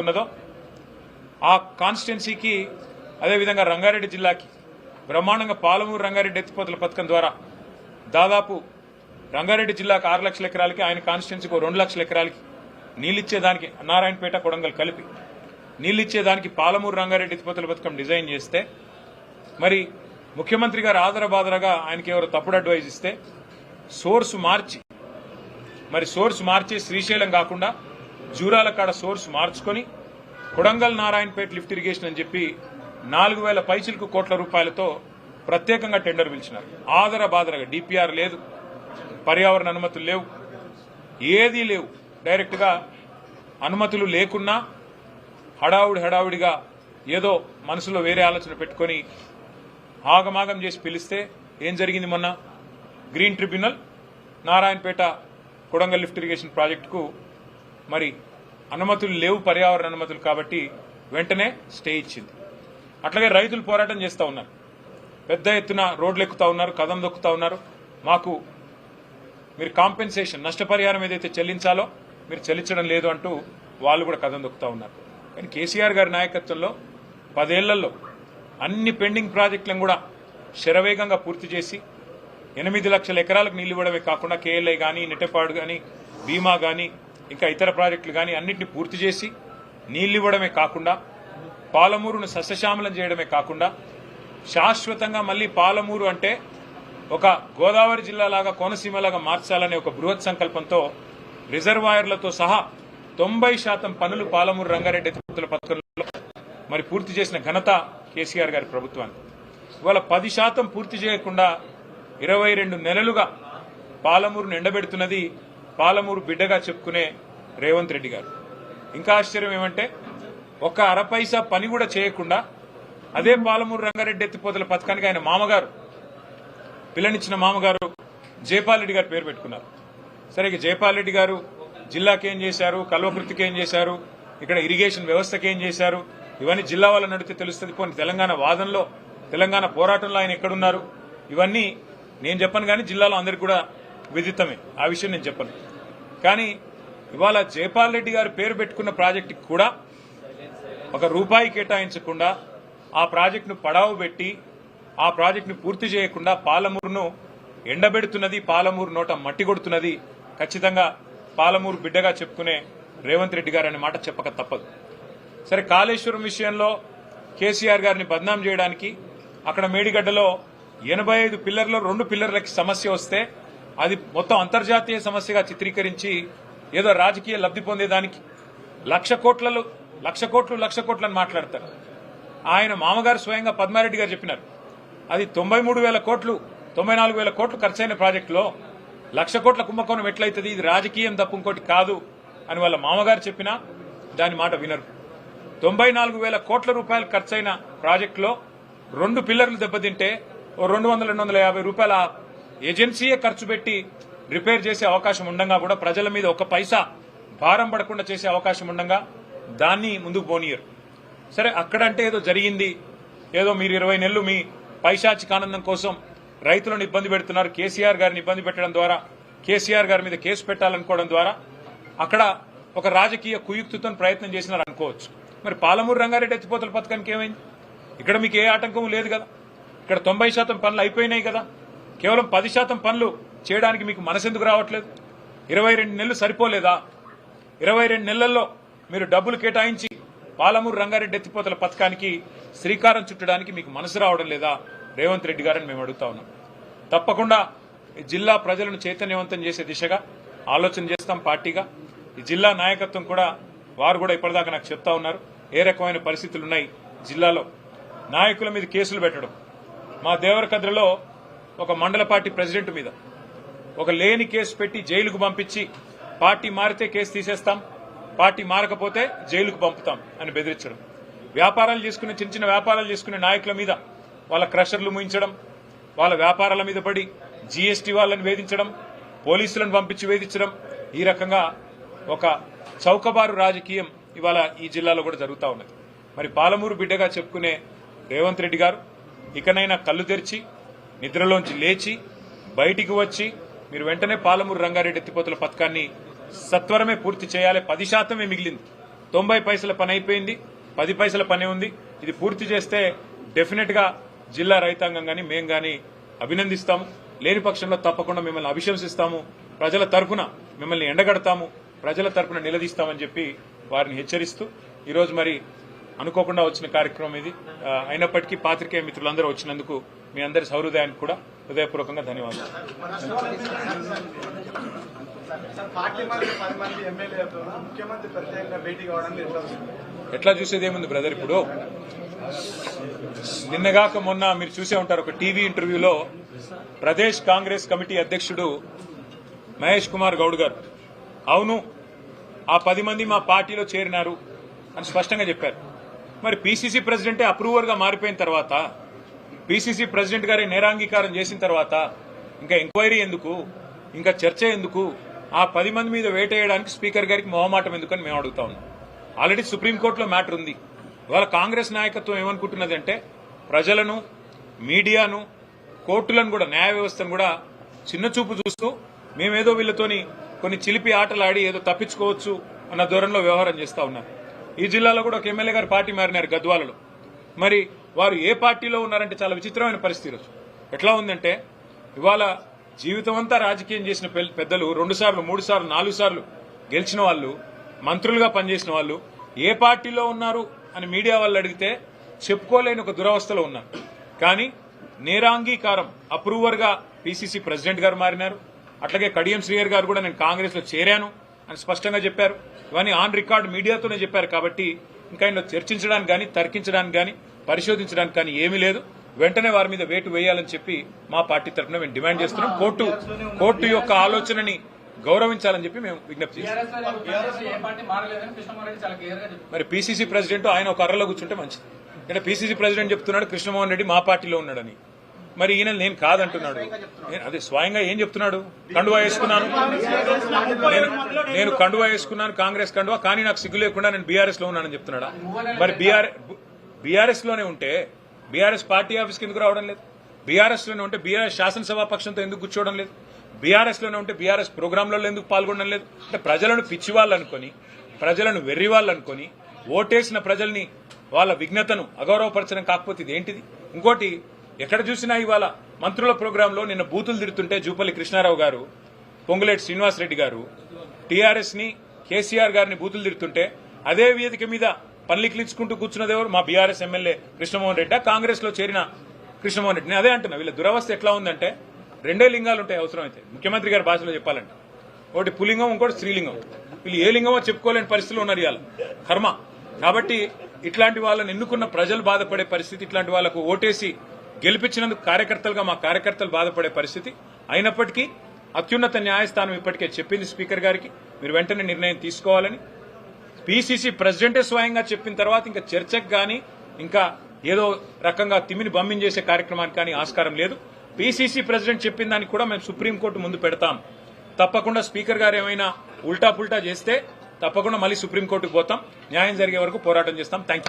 ఉన్నదో ఆ కాన్స్టిట్యున్సీకి అదేవిధంగా రంగారెడ్డి జిల్లాకి బ్రహ్మాండంగా పాలమూరు రంగారెడ్డి ఎత్తిపోతల పథకం ద్వారా దాదాపు రంగారెడ్డి జిల్లాకు ఆరు లక్షల ఎకరాలకి ఆయన కాన్స్టిట్యున్సీకి రెండు లక్షల ఎకరాలకి నీళ్ళిచ్చేదానికి నారాయణపేట కొడంగల్ కలిపి నీళ్ళిచ్చేదానికి పాలమూరు రంగారెడ్డి ఎత్తిపోతల పథకం డిజైన్ చేస్తే మరి ముఖ్యమంత్రి గారు ఆదరబాదరగా ఆయనకి ఎవరు తప్పుడు అడ్వైజ్ ఇస్తే సోర్స్ మార్చి మరి సోర్స్ మార్చి శ్రీశైలం కాకుండా జూరాల కాడ సోర్స్ మార్చుకొని కొడంగల్ నారాయణపేట లిఫ్ట్ ఇరిగేషన్ అని చెప్పి నాలుగు వేల పైచిలకు కోట్ల రూపాయలతో ప్రత్యేకంగా టెండర్ పిలిచినారు. ఆదర బాదరగా డిపిఆర్ లేదు పర్యావరణ అనుమతులు లేవు ఏదీ లేవు. డైరెక్ట్గా అనుమతులు లేకున్నా హడావుడి హడావుడిగా ఏదో మనసులో వేరే ఆలోచన పెట్టుకొని ఆగమాగం చేసి పిలిస్తే ఏం జరిగింది మొన్న? Green tribunal Narayanpet Kodangal lift irrigation ప్రాజెక్టుకు మరి అనుమతులు లేవు పర్యావరణ అనుమతులు కాబట్టి వెంటనే స్టే ఇచ్చింది. అట్లాగే రైతులు పోరాటం చేస్తూ ఉన్నారు. పెద్ద ఎత్తున రోడ్లు ఎక్కుతా ఉన్నారు కథం దొక్కుతా ఉన్నారు. మాకు మీరు కాంపెన్సేషన్ నష్టపరిహారం ఏదైతే చెల్లించాలో మీరు చెల్లించడం లేదు అంటూ వాళ్ళు కూడా కథం దొక్కుతా ఉన్నారు. కానీ కేసీఆర్ గారి నాయకత్వంలో పదేళ్ళలో అన్ని పెండింగ్ ప్రాజెక్టులను కూడా శరవేగంగా పూర్తి చేసి ఎనిమిది లక్షల ఎకరాలకు నీళ్ళు ఇవ్వడమే కాకుండా కేఎల్ఐ కానీ నెట్టపాడు కానీ బీమా కానీ ఇంకా ఇతర ప్రాజెక్టులు కానీ అన్నింటినీ పూర్తి చేసి నీళ్ళివ్వడమే ఇవ్వడమే కాకుండా పాలమూరును సస్యశ్యామలం చేయడమే కాకుండా శాశ్వతంగా మళ్ళీ పాలమూరు అంటే ఒక గోదావరి జిల్లాలాగా కోనసీమలాగా మార్చాలనే ఒక బృహత్ సంకల్పంతో రిజర్వాయర్లతో సహా తొంభై శాతం పనులు పాలమూరు రంగారెడ్డి ఎత్తిపోతల పథకంలో మరి పూర్తి చేసిన ఘనత కేసీఆర్ గారి ప్రభుత్వానికి ఇవాళ పది శాతం పూర్తి చేయకుండా ఇరవై రెండు నెలలుగా పాలమూరును ఎండబెడుతున్నది పాలమూరు బిడ్డగా చెప్పుకునే రేవంత్ రెడ్డి గారు. ఇంకా ఆశ్చర్యం ఏమంటే ఒక్క అరపైసా పని కూడా చేయకుండా అదే పాలమూరు రంగారెడ్డి ఎత్తిపోతల పథకానికి ఆయన మామగారు పిల్లనిచ్చిన మామగారు జయపాల్రెడ్డి గారు పేరు పెట్టుకున్నారు. సరే ఇక జయపాల్ రెడ్డి గారు జిల్లాకి ఏం చేశారు కల్వకృతికి ఏం చేశారు ఇక్కడ ఇరిగేషన్ వ్యవస్థకి ఏం చేశారు ఇవన్నీ జిల్లా వాళ్ళ నడితే తెలుస్తుంది. పోనీ తెలంగాణ వాదనలో తెలంగాణ పోరాటంలో ఆయన ఎక్కడున్నారు? ఇవన్నీ నేను చెప్పను కానీ జిల్లాలో అందరికి కూడా విదితమే. ఆ విషయం నేను చెప్పను. కానీ ఇవాళ జయపాల్ రెడ్డి గారు పేరు పెట్టుకున్న ప్రాజెక్టుకి కూడా ఒక రూపాయి కేటాయించకుండా ఆ ప్రాజెక్టును పడావు పెట్టి ఆ ప్రాజెక్టును పూర్తి చేయకుండా పాలమూరును ఎండబెడుతున్నది పాలమూరు నోట మట్టి కొడుతున్నది ఖచ్చితంగా పాలమూరు బిడ్డగా చెప్పుకునే రేవంత్ రెడ్డి గారు అనే మాట చెప్పక తప్పదు. సరే కాళేశ్వరం విషయంలో కేసీఆర్ గారిని బద్నాం చేయడానికి అక్కడ మేడిగడ్డలో ఎనభై ఐదు పిల్లర్లో రెండు పిల్లర్లకి సమస్య వస్తే అది మొత్తం అంతర్జాతీయ సమస్యగా చిత్రీకరించి ఏదో రాజకీయ లబ్ధి పొందేదానికి లక్ష కోట్లలో లక్ష కోట్లు లక్ష కోట్లని మాట్లాడతారు. ఆయన మామగారు స్వయంగా పద్మారెడ్డి గారు చెప్పినారు. అది తొంభై మూడు వేల కోట్లు తొంభై నాలుగు వేల కోట్లు ఖర్చైన ప్రాజెక్టులో లక్ష కోట్ల కుంభకోణం ఎట్లయితుంది? ఇది రాజకీయం తప్ప ఇంకోటి కాదు అని వాళ్ళ మామగారు చెప్పినా దాని మాట వినరు. తొంభై నాలుగు వేల కోట్ల రూపాయలు ఖర్చైన ప్రాజెక్టులో రెండు పిల్లర్లు దెబ్బతింటే ఓ రెండు వందల రెండు వందల యాభై రూపాయల ఏజెన్సీయే ఖర్చు పెట్టి రిపేర్ చేసే అవకాశం ఉండగా కూడా ప్రజల మీద ఒక పైసా భారం పడకుండా చేసే అవకాశం ఉండగా దాన్ని ముందుకు పోనీయరు. సరే అక్కడంటే ఏదో జరిగింది. ఏదో మీరు ఇరవై నెలలు మీ పైశాచిక ఆనందం కోసం రైతులను ఇబ్బంది పెడుతున్నారు. కేసీఆర్ గారిని ఇబ్బంది పెట్టడం ద్వారా కేసీఆర్ గారి మీద కేసు పెట్టాలనుకోవడం ద్వారా అక్కడ ఒక రాజకీయ కుయుక్తితో ప్రయత్నం చేసినారు అనుకోవచ్చు. మరి పాలమూరు రంగారెడ్డి ఎత్తిపోతల పథకానికి ఏమైంది? ఇక్కడ మీకు ఏ ఆటంకం లేదు కదా. ఇక్కడ తొంభై శాతం పనులు అయిపోయినాయి కదా. కేవలం పది శాతం పనులు చేయడానికి మీకు మనసెందుకు రావట్లేదు? ఇరవై రెండు నెలలు సరిపోలేదా? ఇరవై రెండు నెలల్లో మీరు డబ్బులు కేటాయించి పాలమూరు రంగారెడ్డి ఎత్తిపోతల పథకానికి శ్రీకారం చుట్టడానికి మీకు మనసు రావడం లేదా? రేవంత్ రెడ్డి గారని మేము అడుగుతా ఉన్నాం. తప్పకుండా జిల్లా ప్రజలను చైతన్యవంతం చేసే దిశగా ఆలోచన చేస్తాం పార్టీగా. ఈ జిల్లా నాయకత్వం కూడా వారు కూడా ఇప్పటిదాకా నాకు చెప్తా ఉన్నారు. ఏ రకమైన పరిస్థితులు ఉన్నాయి జిల్లాలో? నాయకుల మీద కేసులు పెట్టడం. మా దేవరకద్రలో ఒక మండల పార్టీ ప్రెసిడెంట్ మీద. ఒక లేని కేసు పెట్టి జైలుకు పంపించి పార్టీ మారితే కేసు తీసేస్తాం పార్టీ మారకపోతే జైలుకు పంపుతాం అని బెదిరించడం. వ్యాపారాలు చేసుకునే చిన్న చిన్న వ్యాపారాలు చేసుకునే నాయకుల మీద వాళ్ళ క్రషర్లు ముయించడం వాళ్ళ వ్యాపారాల మీద పడి జీఎస్టీ వాళ్ళని వేధించడం పోలీసులను పంపించి వేధించడం ఈ రకంగా ఒక చౌకబారు రాజకీయం ఇవాళ ఈ జిల్లాలో కూడా జరుగుతూ ఉన్నది. మరి పాలమూరు బిడ్డగా చెప్పుకునే రేవంత్ రెడ్డి గారు ఇకనైనా కళ్ళు తెరిచి నిద్రలోంచి లేచి బయటికి వచ్చి మీరు వెంటనే పాలమూరు రంగారెడ్డి ఎత్తిపోతుల పథకాన్ని సత్వరమే పూర్తి చేయాలి. పది శాతమే మిగిలింది. తొంభై పైసల పని అయిపోయింది. పది పైసల పని ఉంది. ఇది పూర్తి చేస్తే డెఫినెట్గా జిల్లా రైతాంగం కానీ మేం గాని అభినందిస్తాము. లేని పక్షంలో తప్పకుండా మిమ్మల్ని అభిశంసిస్తాము. ప్రజల తరఫున మిమ్మల్ని ఎండగడతాము. ప్రజల తరఫున నిలదీస్తామని చెప్పి వారిని హెచ్చరిస్తూ ఈరోజు మరి అనుకోకుండా వచ్చిన కార్యక్రమం ఇది. అయినప్పటికీ పాత్రికేయ మిత్రులందరూ వచ్చినందుకు మీ అందరి సౌహృదయానికి కూడా హృదయపూర్వకంగా ధన్యవాదాలు. ఎట్లా ఎట్లా చూసేది ఏముంది బ్రదర్ ఇప్పుడు? నిన్నగాక మొన్న మీరు చూసే ఉంటారు ఒక టీవీ ఇంటర్వ్యూలో ప్రదేశ్ కాంగ్రెస్ కమిటీ అధ్యక్షుడు మహేష్ కుమార్ గౌడ్ గారు. అవును ఆ పది మంది మా పార్టీలో చేరినారు అని స్పష్టంగా చెప్పారు. మరి పిసిసి ప్రెసిడెంటే అప్రూవర్గా మారిపోయిన తర్వాత పిసిసి ప్రెసిడెంట్ గారి నేరాంగీకారం చేసిన తర్వాత ఇంకా ఎంక్వైరీ ఎందుకు ఇంకా చర్చ ఎందుకు ఆ పది మంది మీద వేటేయడానికి స్పీకర్ గారికి మొహమాటం ఎందుకని మేము అడుగుతా ఉన్నాం. ఆల్రెడీ సుప్రీంకోర్టులో మ్యాటర్ ఉంది. ఇవాళ కాంగ్రెస్ నాయకత్వం ఏమనుకుంటున్నదంటే ప్రజలను మీడియాను కోర్టులను కూడా న్యాయ వ్యవస్థను కూడా చిన్న చూపు చూస్తూ మేమేదో వీళ్ళతోని కొన్ని చిలిపి ఆటలు ఆడి ఏదో తప్పించుకోవచ్చు అన్న దూరంలో వ్యవహారం చేస్తా ఉన్నారు. ఈ జిల్లాలో కూడా ఒక ఎమ్మెల్యే గారు పార్టీ మారినారు గద్వాలలో. మరి వారు ఏ పార్టీలో ఉన్నారంటే చాలా విచిత్రమైన పరిస్థితి రోజు ఎట్లా ఉందంటే ఇవాళ జీవితం అంతా రాజకీయం చేసిన పెద్దలు రెండు సార్లు మూడు సార్లు నాలుగు సార్లు గెలిచిన వాళ్ళు మంత్రులుగా పనిచేసిన వాళ్ళు ఏ పార్టీలో ఉన్నారు అని మీడియా వాళ్ళు అడిగితే చెప్పుకోలేని ఒక దురవస్థలో ఉన్నారు. కానీ నేరాంగీకారం అప్రూవర్గా పీసీసీ పిసిసి ప్రెసిడెంట్ గారు మారినారు. అట్లాగే కడియం శ్రీయర్ గారు కూడా నేను కాంగ్రెస్లో చేరాను. అని స్పష్టంగా చెప్పారు. ఇవన్నీ ఆన్ రికార్డ్ మీడియాతోనే చెప్పారు కాబట్టి ఇంకా ఇందులో చర్చించడానికి కానీ తర్కించడానికి కానీ పరిశోధించడానికి కానీ ఏమీ లేదు. వెంటనే వారి మీద వేటు వేయాలని చెప్పి మా పార్టీ తరఫున మేము డిమాండ్ చేస్తున్నాం. కోర్టు కోర్టు యొక్క ఆలోచనని గౌరవించాలని చెప్పి మేము విజ్ఞప్తి చెప్పారు. మరి పిసిసి ప్రెసిడెంట్ ఆయన ఒక అర్రలో కూర్చుంటే మంచిది. అంటే పిసిసి ప్రెసిడెంట్ చెప్తున్నాడు కృష్ణమోహన్ రెడ్డి మా పార్టీలో ఉన్నాడని. మరి ఈయన నేను కాదంటున్నాడు. నేను- అదే స్వయంగా ఏం చెప్తున్నాడు? కండువా వేసుకున్నాను. నేను నేను కండువా వేసుకున్నాను కాంగ్రెస్ కండువా కానీ నాకు సిగ్గు లేకుండా నేను బీఆర్ఎస్లో ఉన్నానని చెప్తున్నాడా? మరి బీఆర్ బీఆర్ఎస్లోనే ఉంటే బీఆర్ఎస్ పార్టీ ఆఫీస్కి ఎందుకు రావడం లేదు? బీఆర్ఎస్లోనే ఉంటే బీఆర్ఎస్ శాసనసభా పక్షంతో ఎందుకు కూర్చోవడం లేదు? బీఆర్ఎస్లోనే ఉంటే బీఆర్ఎస్ ప్రోగ్రాంలలో ఎందుకు పాల్గొనడం లేదు? అంటే ప్రజలను పిచ్చి వాళ్ళు అనుకొని ప్రజలను వెర్రి వాళ్ళు అనుకొని ఓటేసిన ప్రజల్ని వాళ్ళ విఘ్నతను అగౌరవపరచడం కాకపోతే ఇది ఏంటిది? ఇంకోటి ఎక్కడ చూసినా ఇవాళ మంత్రుల ప్రోగ్రాంలో నిన్న బూతులు తిడుతుంటే జూపల్లి కృష్ణారావు గారు పొంగులేటి శ్రీనివాసరెడ్డి గారు టీఆర్ఎస్ని కేసీఆర్ గారిని బూతులు తిడుతుంటే అదే వేదిక మీద పల్లికిలించుకుంటూ కూర్చున్నది ఎవరు? మా బీఆర్ఎస్ ఎమ్మెల్యే కృష్ణమోహన్ రెడ్డి. కాంగ్రెస్లో చేరిన కృష్ణమోహన్ రెడ్డి. అదే అంటున్నా వీళ్ళ దురవస్థ ఎట్లా ఉందంటే రెండే లింగాలు ఉంటాయి అవసరమైతే. ముఖ్యమంత్రి గారి భాషలో చెప్పాలంటే. ఒకటి పులింగం ఇంకోటి స్త్రీలింగం. వీళ్ళు ఏ లింగమో చెప్పుకోలేని పరిస్థితులు ఉన్నారు ఇవాళ. కర్మ. కాబట్టి ఇట్లాంటి వాళ్ళని ఎన్నుకున్న ప్రజలు బాధపడే పరిస్థితి ఇట్లాంటి వాళ్ళకు ఓటేసి గెలిపించినందుకు కార్యకర్తలుగా మా కార్యకర్తలు బాధపడే పరిస్థితి అయినప్పటికీ అత్యున్నత న్యాయస్థానం ఇప్పటికే చెప్పింది స్పీకర్ గారికి. మీరు వెంటనే నిర్ణయం తీసుకోవాలని. పీసీసీ ప్రెసిడెంటే స్వయంగా చెప్పిన తర్వాత ఇంకా చర్చకు కానీ ఇంకా ఏదో రకంగా తిమ్మిని బమ్మించేసే కార్యక్రమానికి కానీ ఆస్కారం లేదు. పీసీసీ ప్రెసిడెంట్ చెప్పిన దానికి కూడా మేము సుప్రీంకోర్టు ముందు పెడతాం. తప్పకుండా స్పీకర్ గారు ఏమైనా ఉల్టా పుల్టా చేస్తే తప్పకుండా మళ్ళీ సుప్రీంకోర్టుకు పోతాం. న్యాయం జరిగే వరకు పోరాటం చేస్తాం. థ్యాంక్